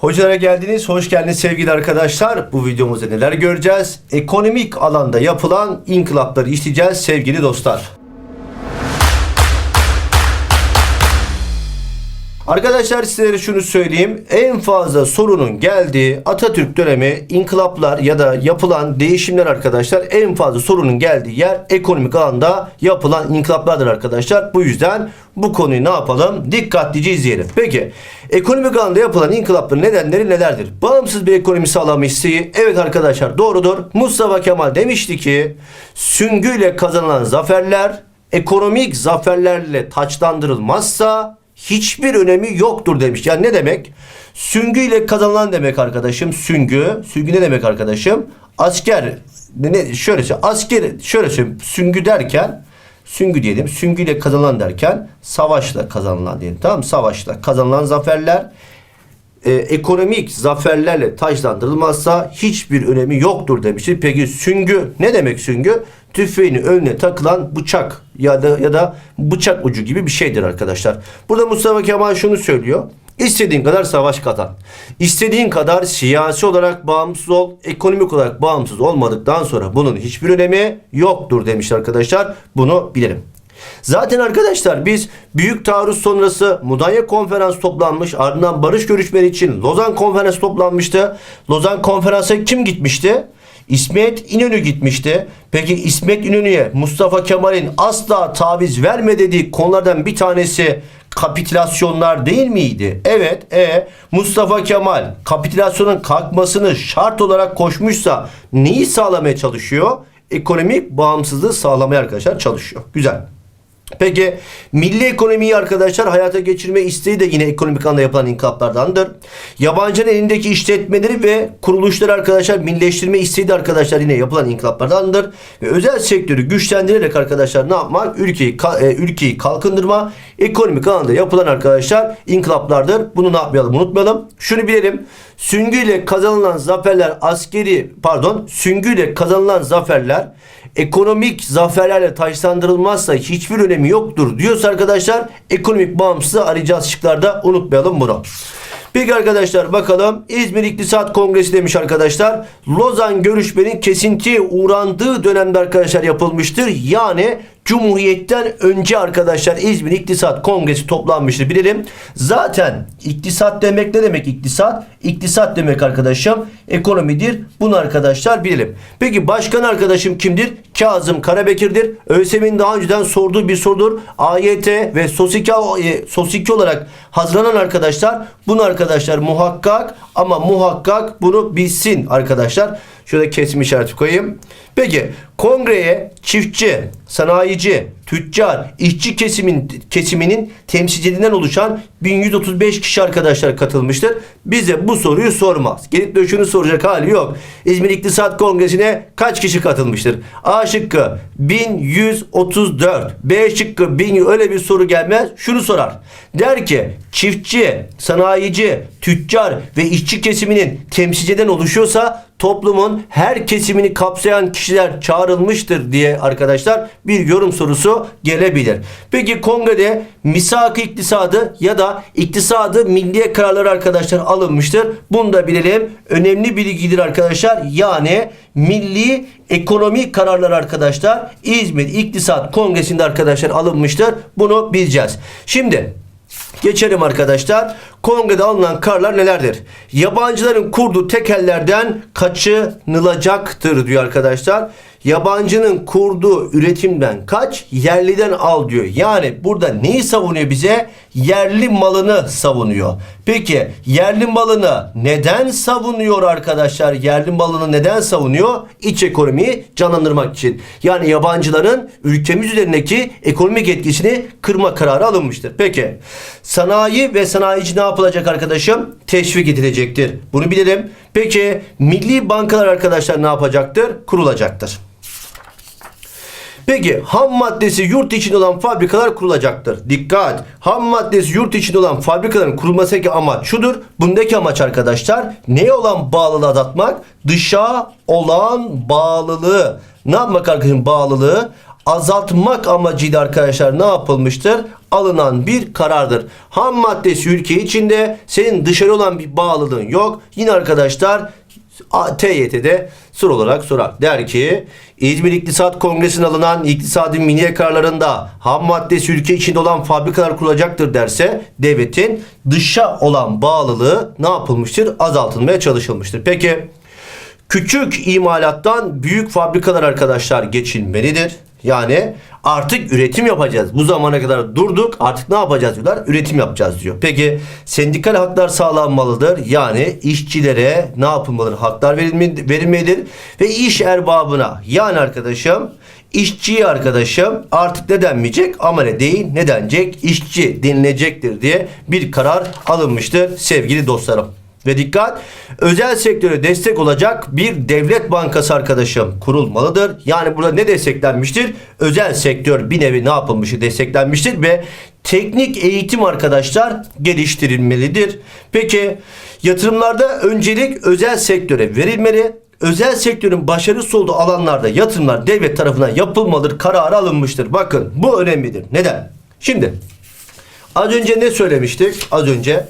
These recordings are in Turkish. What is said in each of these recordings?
Hocalara geldiniz, hoş geldiniz sevgili arkadaşlar. Bu videomuzda neler göreceğiz? Ekonomik alanda yapılan inkılapları işleyeceğiz sevgili dostlar. Arkadaşlar sizlere şunu söyleyeyim. En fazla sorunun geldiği Atatürk dönemi inkılaplar ya da yapılan değişimler arkadaşlar en fazla sorunun geldiği yer ekonomik alanda yapılan inkılaplardır arkadaşlar. Bu yüzden bu konuyu ne yapalım? Dikkatlice izleyelim. Peki ekonomik alanda yapılan inkılapların nedenleri nelerdir? Bağımsız bir ekonomi sağlama isteği. Evet arkadaşlar doğrudur. Mustafa Kemal demişti ki süngüyle kazanılan zaferler ekonomik zaferlerle taçlandırılmazsa hiçbir önemi yoktur demiş. Yani ne demek? Süngüyle kazanılan demek arkadaşım. Süngü. Süngü ne demek arkadaşım? Asker. Ne, şöyle söyleyeyim. Asker şöyle söyleyeyim. Süngü derken süngü diyelim. Süngüyle kazanılan derken savaşla kazanılan diyelim. Tamam mı? Savaşla kazanılan zaferler e, ekonomik zaferlerle taçlandırılmazsa hiçbir önemi yoktur demiştir. Peki süngü ne demek süngü? Tüfeğinin önüne takılan bıçak ya da ya da bıçak ucu gibi bir şeydir arkadaşlar. Burada Mustafa Kemal şunu söylüyor. İstediğin kadar savaş kazan. İstediğin kadar siyasi olarak bağımsız ol, ekonomik olarak bağımsız olmadıktan sonra bunun hiçbir önemi yoktur demişler arkadaşlar. Bunu bilelim. Zaten arkadaşlar biz büyük taarruz sonrası Mudanya konferans toplanmış. Ardından barış görüşmeleri için Lozan konferans toplanmıştı. Lozan konferansa kim gitmişti? İsmet İnönü gitmişti. Peki İsmet İnönü'ye Mustafa Kemal'in asla taviz verme dediği konulardan bir tanesi kapitülasyonlar değil miydi? Evet. E Mustafa Kemal kapitülasyonun kalkmasını şart olarak koşmuşsa neyi sağlamaya çalışıyor? Ekonomik bağımsızlığı sağlamaya arkadaşlar çalışıyor. Güzel. Peki milli ekonomiyi arkadaşlar hayata geçirme isteği de yine ekonomik anda yapılan inkılaplardandır. Yabancının elindeki işletmeleri ve kuruluşları arkadaşlar millileştirme isteği de arkadaşlar yine yapılan inkılaplardandır. Ve özel sektörü güçlendirerek arkadaşlar ne yapmak? Ülkeyi, e, ülkeyi kalkındırma ekonomik alanda yapılan arkadaşlar inkılaplardır. Bunu ne yapmayalım unutmayalım. Şunu bilelim. Süngüyle kazanılan zaferler askeri pardon süngüyle kazanılan zaferler ekonomik zaferlerle taşlandırılmazsa hiçbir önemi yoktur diyorsa arkadaşlar ekonomik bağımsızlığı arayacağız şıklarda unutmayalım bunu. Peki arkadaşlar bakalım İzmir İktisat Kongresi demiş arkadaşlar. Lozan görüşmenin kesintiye uğrandığı dönemde arkadaşlar yapılmıştır. Yani Cumhuriyet'ten önce arkadaşlar İzmir İktisat Kongresi toplanmıştır bilelim. Zaten iktisat demek ne demek iktisat? İktisat demek arkadaşım ekonomidir. Bunu arkadaşlar bilelim. Peki başkan arkadaşım kimdir? Kazım Karabekir'dir. ÖSYM'in daha önceden sorduğu bir sorudur. AYT ve SOS2, e, SOS2 olarak hazırlanan arkadaşlar bunu arkadaşlar muhakkak ama muhakkak bunu bilsin arkadaşlar. Şurada kesim işareti koyayım. Peki kongreye çiftçi, sanayici, tüccar, işçi kesimin kesiminin temsilcilerinden oluşan 1135 kişi arkadaşlar katılmıştır. Bize bu soruyu sormaz. Gelip de şunu soracak hali yok. İzmir İktisat Kongresi'ne kaç kişi katılmıştır? A şıkkı 1134. B şıkkı 1000 öyle bir soru gelmez. Şunu sorar. Der ki çiftçi, sanayici, tüccar ve işçi kesiminin temsilciden oluşuyorsa toplumun her kesimini kapsayan kişiler çağrılmıştır diye arkadaşlar bir yorum sorusu gelebilir. Peki kongrede misak iktisadı ya da iktisadı milliye kararları arkadaşlar alınmıştır. Bunu da bilelim. Önemli bilgidir arkadaşlar. Yani milli ekonomi kararları arkadaşlar İzmir İktisat Kongresi'nde arkadaşlar alınmıştır. Bunu bileceğiz. Şimdi Geçelim arkadaşlar. Kongrede alınan kararlar nelerdir? Yabancıların kurduğu tekellerden kaçınılacaktır diyor arkadaşlar. Yabancının kurduğu üretimden kaç, yerliden al diyor. Yani burada neyi savunuyor bize? Yerli malını savunuyor. Peki yerli malını neden savunuyor arkadaşlar? Yerli malını neden savunuyor? İç ekonomiyi canlandırmak için. Yani yabancıların ülkemiz üzerindeki ekonomik etkisini kırma kararı alınmıştır. Peki sanayi ve sanayici ne yapılacak arkadaşım? Teşvik edilecektir. Bunu bilelim. Peki milli bankalar arkadaşlar ne yapacaktır? Kurulacaktır. Peki ham maddesi yurt içinde olan fabrikalar kurulacaktır. Dikkat! Ham maddesi yurt içinde olan fabrikaların kurulmasındaki amaç şudur. Bundaki amaç arkadaşlar neye olan bağlılığı azaltmak? Dışa olan bağlılığı. Ne yapmak arkadaşım bağlılığı? azaltmak amacıyla arkadaşlar ne yapılmıştır? Alınan bir karardır. Ham maddesi ülke içinde senin dışarı olan bir bağlılığın yok. Yine arkadaşlar TYT'de soru olarak sorar. Der ki İzmir İktisat Kongresi'ne alınan iktisadi miniye kararlarında ham maddesi ülke içinde olan fabrikalar kurulacaktır derse devletin dışa olan bağlılığı ne yapılmıştır? Azaltılmaya çalışılmıştır. Peki küçük imalattan büyük fabrikalar arkadaşlar geçilmelidir. Yani artık üretim yapacağız. Bu zamana kadar durduk. Artık ne yapacağız diyorlar? Üretim yapacağız diyor. Peki sendikal haklar sağlanmalıdır. Yani işçilere ne yapılmalıdır? Haklar verilme- verilmelidir. Ve iş erbabına yani arkadaşım işçiye arkadaşım artık ne denmeyecek? Amele değil ne denecek? İşçi denilecektir diye bir karar alınmıştır sevgili dostlarım. Ve dikkat özel sektöre destek olacak bir devlet bankası arkadaşım kurulmalıdır. Yani burada ne desteklenmiştir? Özel sektör bir nevi ne yapılmıştır? Desteklenmiştir ve teknik eğitim arkadaşlar geliştirilmelidir. Peki yatırımlarda öncelik özel sektöre verilmeli. Özel sektörün başarısız olduğu alanlarda yatırımlar devlet tarafından yapılmalıdır kararı alınmıştır. Bakın bu önemlidir. Neden? Şimdi Az önce ne söylemiştik? Az önce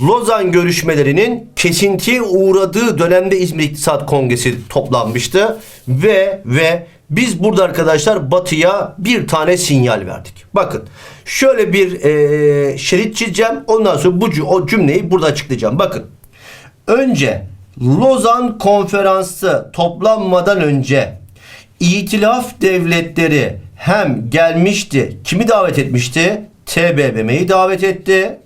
Lozan görüşmelerinin kesintiye uğradığı dönemde İzmir İktisat Kongresi toplanmıştı ve ve biz burada arkadaşlar Batı'ya bir tane sinyal verdik. Bakın şöyle bir eee, şerit çizeceğim. Ondan sonra bu o cümleyi burada açıklayacağım. Bakın önce Lozan Konferansı toplanmadan önce İtilaf devletleri hem gelmişti, kimi davet etmişti? TBMM'yi davet etti.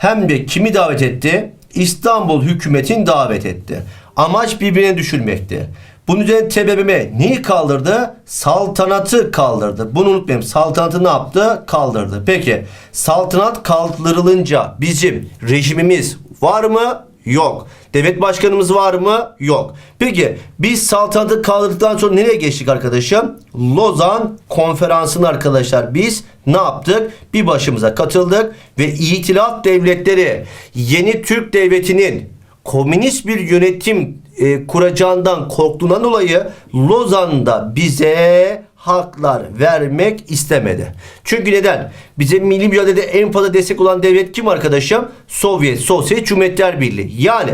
Hem de kimi davet etti? İstanbul hükümetin davet etti. Amaç birbirine düşürmekti. Bunun üzerine TBMM neyi kaldırdı? Saltanatı kaldırdı. Bunu unutmayın. Saltanatı ne yaptı? Kaldırdı. Peki saltanat kaldırılınca bizim rejimimiz var mı? Yok. Devlet başkanımız var mı? Yok. Peki biz saltanatı kaldırdıktan sonra nereye geçtik arkadaşım? Lozan konferansına arkadaşlar biz ne yaptık? Bir başımıza katıldık ve İtilaf devletleri yeni Türk devletinin komünist bir yönetim e, kuracağından korktuğundan dolayı Lozan'da bize haklar vermek istemedi. Çünkü neden? Bize milli mücadelede en fazla destek olan devlet kim arkadaşım? Sovyet Sosyalist Cumhuriyetler Birliği. Yani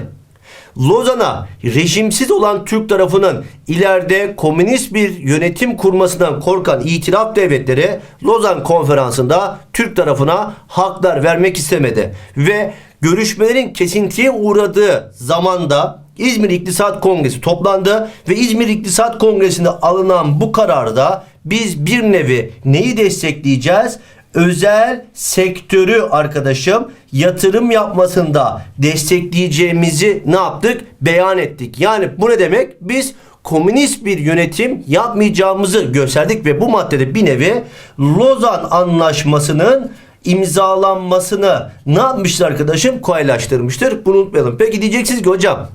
Lozan'a rejimsiz olan Türk tarafının ileride komünist bir yönetim kurmasından korkan itilaf devletleri Lozan konferansında Türk tarafına haklar vermek istemedi. Ve görüşmelerin kesintiye uğradığı zamanda İzmir İktisat Kongresi toplandı ve İzmir İktisat Kongresi'nde alınan bu kararda biz bir nevi neyi destekleyeceğiz? özel sektörü arkadaşım yatırım yapmasında destekleyeceğimizi ne yaptık? Beyan ettik. Yani bu ne demek? Biz komünist bir yönetim yapmayacağımızı gösterdik ve bu maddede bir nevi Lozan Anlaşması'nın imzalanmasını ne yapmıştır arkadaşım? Kolaylaştırmıştır. Bunu unutmayalım. Peki diyeceksiniz ki hocam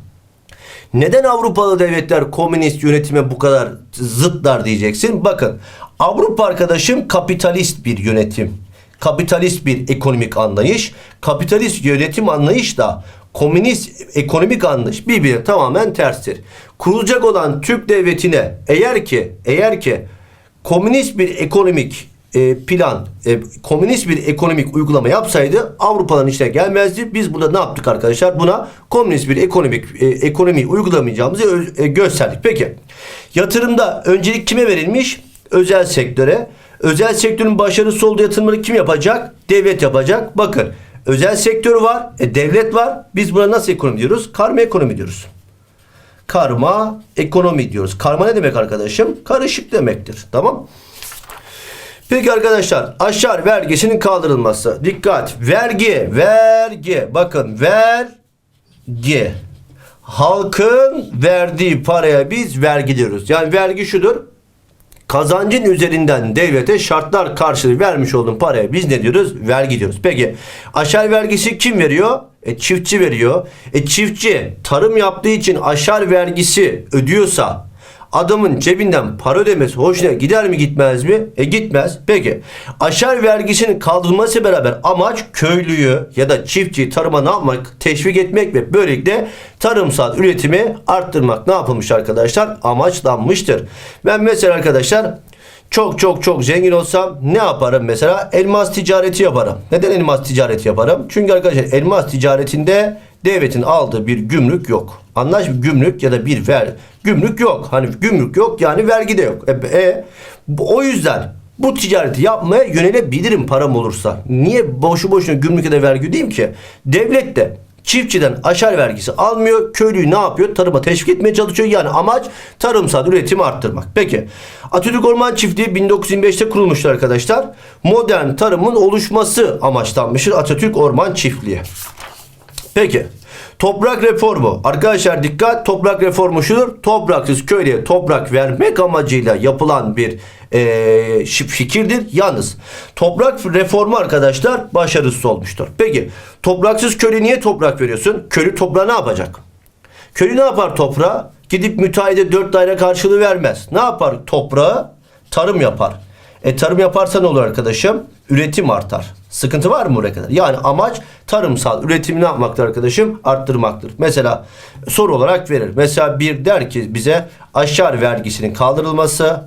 neden Avrupalı devletler komünist yönetime bu kadar zıtlar diyeceksin? Bakın Avrupa arkadaşım kapitalist bir yönetim. Kapitalist bir ekonomik anlayış. Kapitalist yönetim anlayış da komünist ekonomik anlayış birbirine tamamen terstir. Kurulacak olan Türk devletine eğer ki eğer ki komünist bir ekonomik e, plan, e, komünist bir ekonomik uygulama yapsaydı Avrupa'nın içine gelmezdi. Biz burada ne yaptık arkadaşlar? Buna komünist bir ekonomik e, ekonomi uygulamayacağımızı e, gösterdik. Peki yatırımda öncelik kime verilmiş? Özel sektöre. Özel sektörün başarısı olduğu yatırımları kim yapacak? Devlet yapacak. Bakın özel sektör var, e, devlet var. Biz buna nasıl ekonomi diyoruz? Karma ekonomi diyoruz. Karma ekonomi diyoruz. Karma ne demek arkadaşım? Karışık demektir. Tamam? Peki arkadaşlar aşar vergisinin kaldırılması. Dikkat. Vergi, vergi. Bakın vergi. Halkın verdiği paraya biz vergi diyoruz. Yani vergi şudur. Kazancın üzerinden devlete şartlar karşılığı vermiş olduğun paraya biz ne diyoruz? Vergi diyoruz. Peki aşar vergisi kim veriyor? E, çiftçi veriyor. E, çiftçi tarım yaptığı için aşar vergisi ödüyorsa adamın cebinden para ödemesi hoşuna gider mi gitmez mi? E gitmez. Peki aşar vergisinin kaldırılması beraber amaç köylüyü ya da çiftçiyi tarıma ne yapmak? Teşvik etmek ve böylelikle tarımsal üretimi arttırmak ne yapılmış arkadaşlar? Amaçlanmıştır. Ben mesela arkadaşlar çok çok çok zengin olsam ne yaparım mesela? Elmas ticareti yaparım. Neden elmas ticareti yaparım? Çünkü arkadaşlar elmas ticaretinde devletin aldığı bir gümrük yok. Anlaş gümrük ya da bir ver gümrük yok. Hani gümrük yok yani vergi de yok. E, e, o yüzden bu ticareti yapmaya yönelebilirim param olursa. Niye boşu boşuna gümrük ya da vergi ödeyeyim ki? Devlet de çiftçiden aşar vergisi almıyor. Köylüyü ne yapıyor? Tarıma teşvik etmeye çalışıyor. Yani amaç tarımsal üretimi arttırmak. Peki Atatürk Orman Çiftliği 1925'te kurulmuştur arkadaşlar. Modern tarımın oluşması amaçlanmıştır Atatürk Orman Çiftliği. Peki. Toprak reformu. Arkadaşlar dikkat. Toprak reformu şudur. Topraksız köylüye toprak vermek amacıyla yapılan bir şi- fikirdir. Yalnız toprak reformu arkadaşlar başarısız olmuştur. Peki topraksız köylüye niye toprak veriyorsun? Köylü toprağı ne yapacak? Köylü ne yapar toprağa? Gidip müteahhide dört daire karşılığı vermez. Ne yapar toprağı? Tarım yapar. E tarım yaparsa ne olur arkadaşım? Üretim artar. Sıkıntı var mı buraya kadar? Yani amaç tarımsal üretimi ne yapmaktır arkadaşım? Arttırmaktır. Mesela soru olarak verir. Mesela bir der ki bize aşar vergisinin kaldırılması,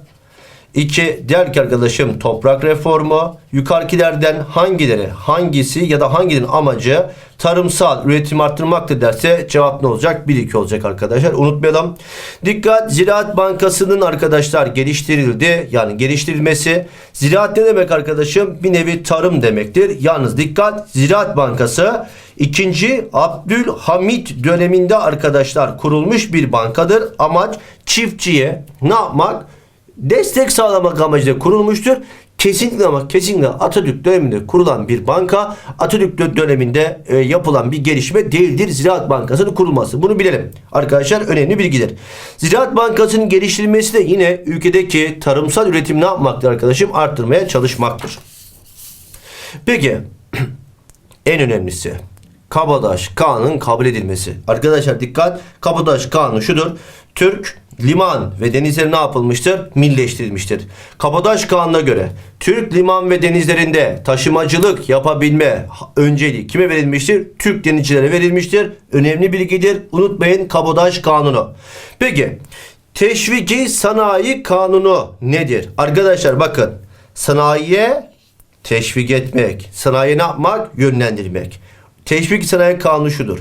İki, der ki arkadaşım toprak reformu. Yukarıkilerden hangileri, hangisi ya da hanginin amacı tarımsal üretim arttırmaktır derse cevap ne olacak? 1-2 olacak arkadaşlar. Unutmayalım. Dikkat Ziraat Bankası'nın arkadaşlar geliştirildi. Yani geliştirilmesi. Ziraat ne demek arkadaşım? Bir nevi tarım demektir. Yalnız dikkat Ziraat Bankası ikinci Abdülhamit döneminde arkadaşlar kurulmuş bir bankadır. Amaç çiftçiye ne yapmak? Destek sağlamak amacıyla kurulmuştur. Kesinlikle ama kesinlikle Atatürk döneminde kurulan bir banka Atatürk döneminde e, yapılan bir gelişme değildir. Ziraat Bankası'nın kurulması. Bunu bilelim. Arkadaşlar önemli bilgidir. Ziraat Bankası'nın geliştirilmesi de yine ülkedeki tarımsal üretim ne yapmaktır arkadaşım? Arttırmaya çalışmaktır. Peki en önemlisi Kabadaş Kanun kabul edilmesi. Arkadaşlar dikkat. Kabadaş Kanunu şudur. Türk liman ve denizleri ne yapılmıştır? Milleştirilmiştir. Kabadaş Kanunu'na göre Türk liman ve denizlerinde taşımacılık yapabilme önceliği kime verilmiştir? Türk denizcilere verilmiştir. Önemli bilgidir. Unutmayın Kabadaş Kanunu. Peki Teşviki Sanayi Kanunu nedir? Arkadaşlar bakın sanayiye teşvik etmek, sanayi ne yapmak? Yönlendirmek. Teşvik sanayi kanunu şudur.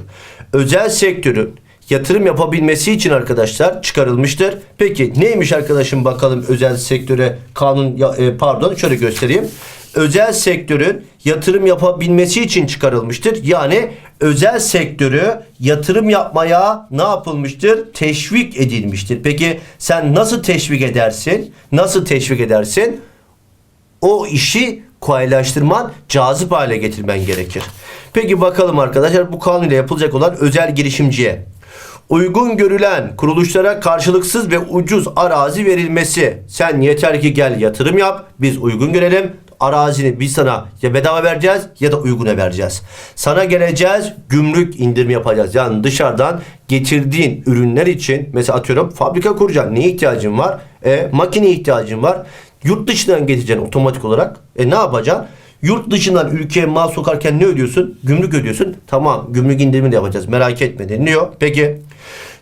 Özel sektörün yatırım yapabilmesi için arkadaşlar çıkarılmıştır. Peki neymiş arkadaşım bakalım özel sektöre kanun e, pardon şöyle göstereyim. Özel sektörün yatırım yapabilmesi için çıkarılmıştır. Yani özel sektörü yatırım yapmaya ne yapılmıştır? Teşvik edilmiştir. Peki sen nasıl teşvik edersin? Nasıl teşvik edersin? o işi kolaylaştırman, cazip hale getirmen gerekir. Peki bakalım arkadaşlar bu kanun ile yapılacak olan özel girişimciye uygun görülen kuruluşlara karşılıksız ve ucuz arazi verilmesi. Sen yeter ki gel yatırım yap, biz uygun görelim. Arazini biz sana ya bedava vereceğiz ya da uyguna vereceğiz. Sana geleceğiz, gümrük indirimi yapacağız. Yani dışarıdan getirdiğin ürünler için mesela atıyorum fabrika kuracaksın. Neye ihtiyacın var? E, makine ihtiyacın var. Yurt dışından getireceksin otomatik olarak. E ne yapacaksın? Yurt dışından ülkeye mal sokarken ne ödüyorsun? Gümrük ödüyorsun. Tamam gümrük indirimi de yapacağız. Merak etme deniliyor. Peki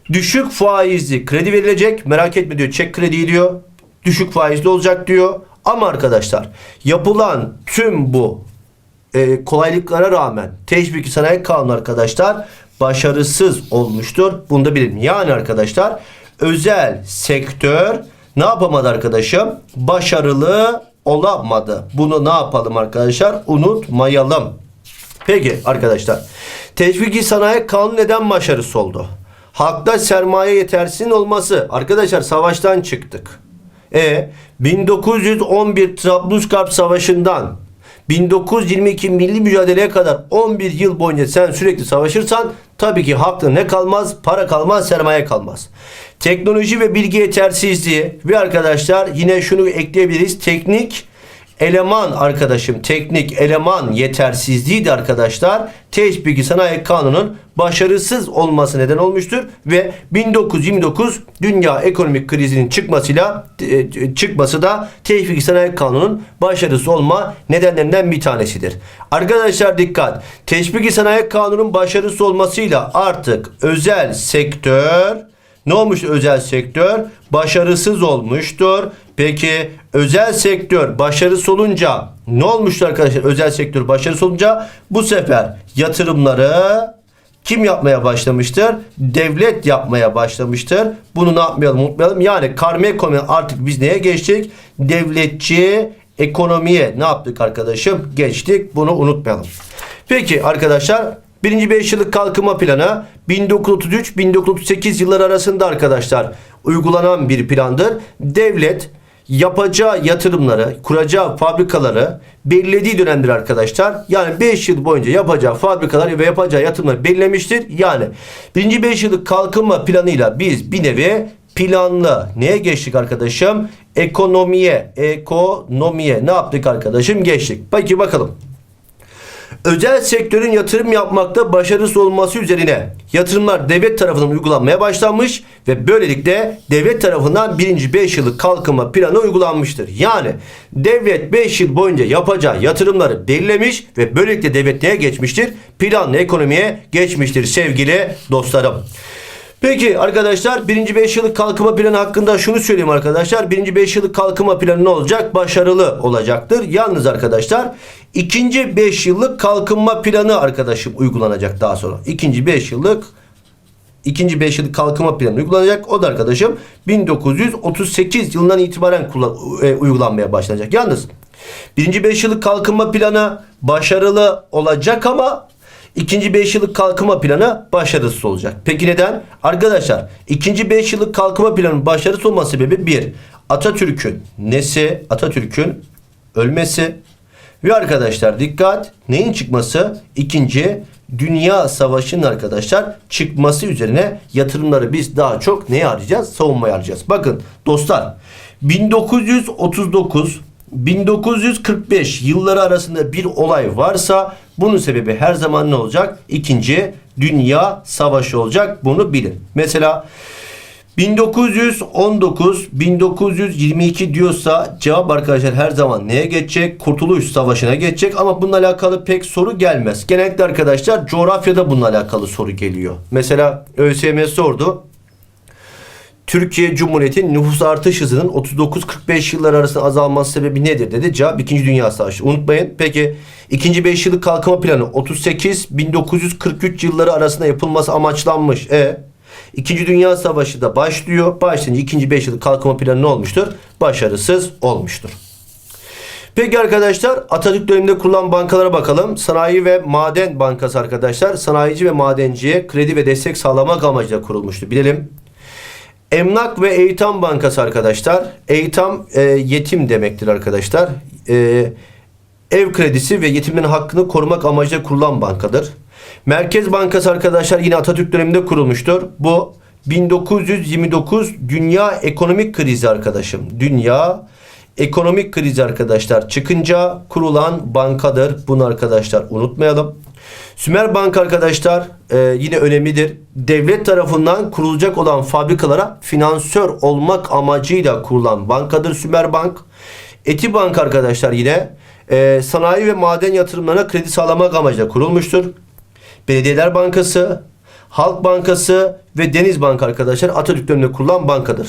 düşük faizli kredi verilecek. Merak etme diyor. Çek kredi diyor. Düşük faizli olacak diyor. Ama arkadaşlar yapılan tüm bu e, kolaylıklara rağmen teşvik sanayi kanunu arkadaşlar başarısız olmuştur. Bunu da bilin. Yani arkadaşlar özel sektör ne yapamadı arkadaşım? Başarılı olamadı. Bunu ne yapalım arkadaşlar? Unutmayalım. Peki arkadaşlar. Teşviki sanayi kanunu neden başarısız oldu? Halkta sermaye yetersizliğinin olması. Arkadaşlar savaştan çıktık. E 1911 Trablusgarp Savaşı'ndan 1922 milli mücadeleye kadar 11 yıl boyunca sen sürekli savaşırsan tabii ki halkta ne kalmaz? Para kalmaz, sermaye kalmaz. Teknoloji ve bilgi yetersizliği ve arkadaşlar yine şunu ekleyebiliriz. Teknik eleman arkadaşım teknik eleman yetersizliği de arkadaşlar Teşviki Sanayi Kanunu'nun başarısız olması neden olmuştur ve 1929 dünya ekonomik krizinin çıkmasıyla e, çıkması da Teşviki Sanayi Kanunu'nun başarısız olma nedenlerinden bir tanesidir. Arkadaşlar dikkat. Teşviki Sanayi Kanunu'nun başarısız olmasıyla artık özel sektör Ne olmuş özel sektör? Başarısız olmuştur. Peki özel sektör başarısız olunca ne olmuştur arkadaşlar? Özel sektör başarısız olunca bu sefer yatırımları kim yapmaya başlamıştır? Devlet yapmaya başlamıştır. Bunu ne yapmayalım unutmayalım. Yani karma ekonomi artık biz neye geçtik? Devletçi ekonomiye ne yaptık arkadaşım? Geçtik. Bunu unutmayalım. Peki arkadaşlar birinci 5 yıllık kalkınma planı 1933-1938 yılları arasında arkadaşlar uygulanan bir plandır. Devlet yapacağı yatırımları, kuracağı fabrikaları belirlediği dönemdir arkadaşlar. Yani 5 yıl boyunca yapacağı fabrikaları ve yapacağı yatırımları belirlemiştir. Yani birinci 5 yıllık kalkınma planıyla biz bir nevi planlı neye geçtik arkadaşım? Ekonomiye, ekonomiye ne yaptık arkadaşım? Geçtik. Peki bakalım. Özel sektörün yatırım yapmakta başarısız olması üzerine yatırımlar devlet tarafından uygulanmaya başlanmış ve böylelikle devlet tarafından birinci 5 yıllık kalkınma planı uygulanmıştır. Yani devlet 5 yıl boyunca yapacağı yatırımları belirlemiş ve böylelikle devlet neye geçmiştir? Planlı ekonomiye geçmiştir sevgili dostlarım. Peki arkadaşlar birinci 5 yıllık kalkınma planı hakkında şunu söyleyeyim arkadaşlar. Birinci 5 yıllık kalkınma planı ne olacak? Başarılı olacaktır. Yalnız arkadaşlar ikinci 5 yıllık kalkınma planı arkadaşım uygulanacak daha sonra. İkinci 5 yıllık ikinci 5 yıllık kalkınma planı uygulanacak. O da arkadaşım 1938 yılından itibaren kullan, e, uygulanmaya başlanacak. Yalnız birinci 5 yıllık kalkınma planı başarılı olacak ama İkinci 5 yıllık kalkınma planı başarısız olacak. Peki neden? Arkadaşlar ikinci 5 yıllık kalkınma planının başarısız olma sebebi bir Atatürk'ün nesi? Atatürk'ün ölmesi ve arkadaşlar dikkat neyin çıkması? İkinci Dünya Savaşı'nın arkadaşlar çıkması üzerine yatırımları biz daha çok neye harcayacağız? Savunmaya harcayacağız. Bakın dostlar 1939 1945 yılları arasında bir olay varsa bunun sebebi her zaman ne olacak? İkinci Dünya Savaşı olacak. Bunu bilin. Mesela 1919 1922 diyorsa cevap arkadaşlar her zaman neye geçecek? Kurtuluş Savaşı'na geçecek ama bununla alakalı pek soru gelmez. Genellikle arkadaşlar coğrafyada bununla alakalı soru geliyor. Mesela ÖSYM sordu. Türkiye Cumhuriyeti'nin nüfus artış hızının 39-45 yıllar arasında azalması sebebi nedir dedi. Cevap 2. Dünya Savaşı. Unutmayın. Peki 2. 5 yıllık kalkınma planı 38-1943 yılları arasında yapılması amaçlanmış. E 2. Dünya Savaşı da başlıyor. Başlayınca 2. 5 yıllık kalkınma planı ne olmuştur? Başarısız olmuştur. Peki arkadaşlar Atatürk döneminde kurulan bankalara bakalım. Sanayi ve Maden Bankası arkadaşlar sanayici ve madenciye kredi ve destek sağlamak amacıyla kurulmuştu. Bilelim. Emlak ve Eğitim Bankası arkadaşlar. Eğitim e, yetim demektir arkadaşlar. E, ev kredisi ve yetimlerin hakkını korumak amacıyla kurulan bankadır. Merkez Bankası arkadaşlar yine Atatürk döneminde kurulmuştur. Bu 1929 Dünya Ekonomik Krizi arkadaşım. Dünya Ekonomik krizi arkadaşlar çıkınca kurulan bankadır. Bunu arkadaşlar unutmayalım. Sümer Bank arkadaşlar e, yine önemlidir. Devlet tarafından kurulacak olan fabrikalara finansör olmak amacıyla kurulan bankadır Sümer Bank. Eti Bank arkadaşlar yine e, sanayi ve maden yatırımlarına kredi sağlamak amacıyla kurulmuştur. Belediyeler Bankası, Halk Bankası ve Deniz Bank arkadaşlar Atatürk döneminde kurulan bankadır.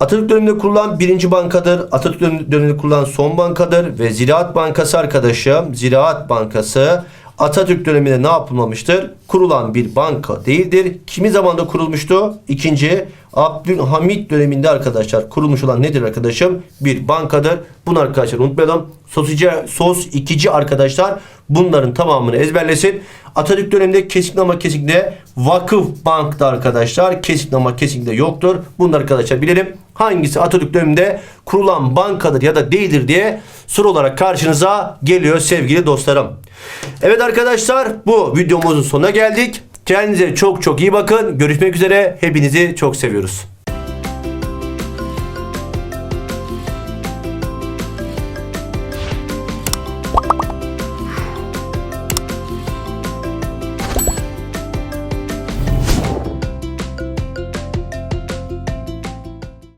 Atatürk döneminde kurulan birinci bankadır. Atatürk döneminde kurulan son bankadır. Ve Ziraat Bankası arkadaşım. Ziraat Bankası Atatürk döneminde ne yapılmamıştır? Kurulan bir banka değildir. Kimi zamanda kurulmuştu? İkinci Abdülhamit döneminde arkadaşlar kurulmuş olan nedir arkadaşım? Bir bankadır. Bunu arkadaşlar unutmayalım. Sosici, sos ikici arkadaşlar bunların tamamını ezberlesin. Atatürk döneminde kesinlikle ama kesinlikle vakıf bankta arkadaşlar. Kesinlikle ama kesinlikle yoktur. Bunları arkadaşlar bilelim. Hangisi Atatürk döneminde kurulan bankadır ya da değildir diye soru olarak karşınıza geliyor sevgili dostlarım. Evet arkadaşlar bu videomuzun sonuna geldik. Kendinize çok çok iyi bakın. Görüşmek üzere. Hepinizi çok seviyoruz.